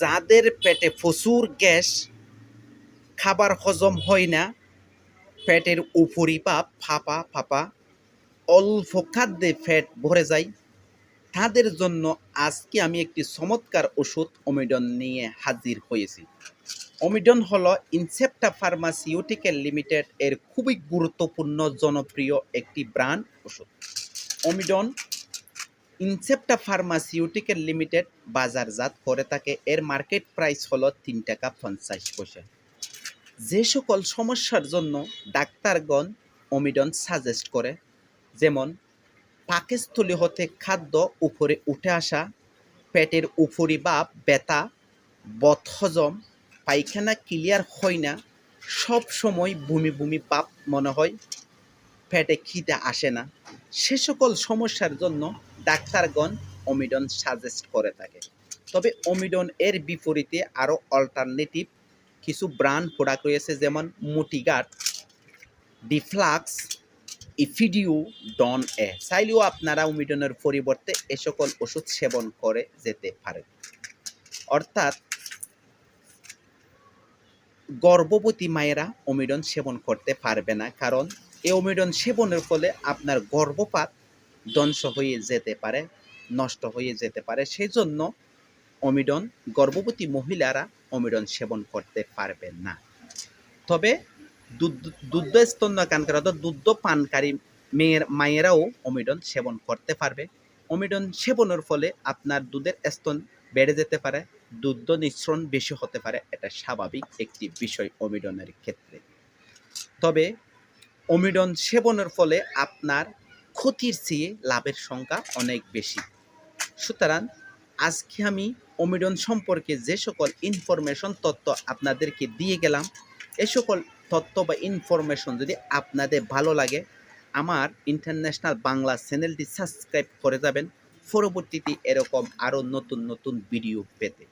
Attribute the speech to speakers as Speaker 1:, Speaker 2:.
Speaker 1: যাদের পেটে প্রচুর গ্যাস, খাবার হজম হয় না, পেটের উপরিপাপ ফাঁপা ফাঁপা, অল্প খাদ্যে ফ্যাট ভরে যায়। তাদের জন্য আজকে আমি একটি চমৎকার ওষুধ অমিডন নিয়ে হাজির হয়েছি। অমিডন হল ইনসেপ্টা ফার্মাসিউটিক্যাল লিমিটেড এর খুবই গুরুত্বপূর্ণ, জনপ্রিয় একটি ব্র্যান্ড ওষুধ। অমিডন ইনসেপ্টা ফার্মাসিউটিক্যাল লিমিটেড বাজারজাত করে থাকে। এর মার্কেট প্রাইস হলো তিন টাকা পঞ্চাশ পয়সা। যে সকল সমস্যার জন্য ডাক্তারগণ অমিডন সাজেস্ট করে, যেমন পাকস্থলী হতে খাদ্য উপরে উঠে আসা, পেটের উপরি বা ব্যথা, বদহজম, পায়খানা ক্লিয়ার হয় না, সব সময় বমি বমি পাপ মনে হয়, পেটে খিদে আসে না। সে সকল সমস্যার জন্য ডাক্তারগণ অমিডন সাজেস্ট করে থাকে। তবে অমিডন এর বিপরীতে আরও অল্টারনেটিভ কিছু ব্র্যান্ড প্রোডাক্ট রয়েছে, যেমন মোটিগার্ড ডিফ্লাক্স, ইফিডিউ, ডন এ। চাইলেও আপনারা অমিডনের পরিবর্তে এ সকল ওষুধ সেবন করে যেতে পারেন। অর্থাৎ গর্ভবতী মায়েরা অমিডন সেবন করতে পারবে না, কারণ এই অমিডন সেবনের ফলে আপনার গর্ভপাত ধ্বংস হয়ে যেতে পারে, নষ্ট হয়ে যেতে পারে। সেই জন্য অমিডন, গর্ভবতী মহিলারা অমিডন সেবন করতে পারবেন না। তবে দুধ স্তন্যকানকারী অর্থাৎ দুধ পানকারী মেয়ের, মায়েরাও অমিডন সেবন করতে পারবে। অমিডন সেবনের ফলে আপনার দুধের স্তন বেড়ে যেতে পারে দুধ নিঃসরণ বেশি হতে পারে, এটা স্বাভাবিক একটি বিষয় অমিডনের ক্ষেত্রে। তবে অমিডন সেবনের ফলে আপনার ক্ষতির চেয়ে লাভের সংখ্যা অনেক বেশি। সুতরাং আজকে আমি অমিডন সম্পর্কে যে সকল ইনফরমেশন তথ্য আপনাদেরকে দিয়ে গেলাম, এ সকল তথ্য বা ইনফরমেশন যদি আপনাদের ভালো লাগে, আমার ইন্টারন্যাশনাল বাংলা চ্যানেলটি সাবস্ক্রাইব করে যাবেন। পরবর্তীতে এরকম আরও নতুন নতুন ভিডিও পেতে।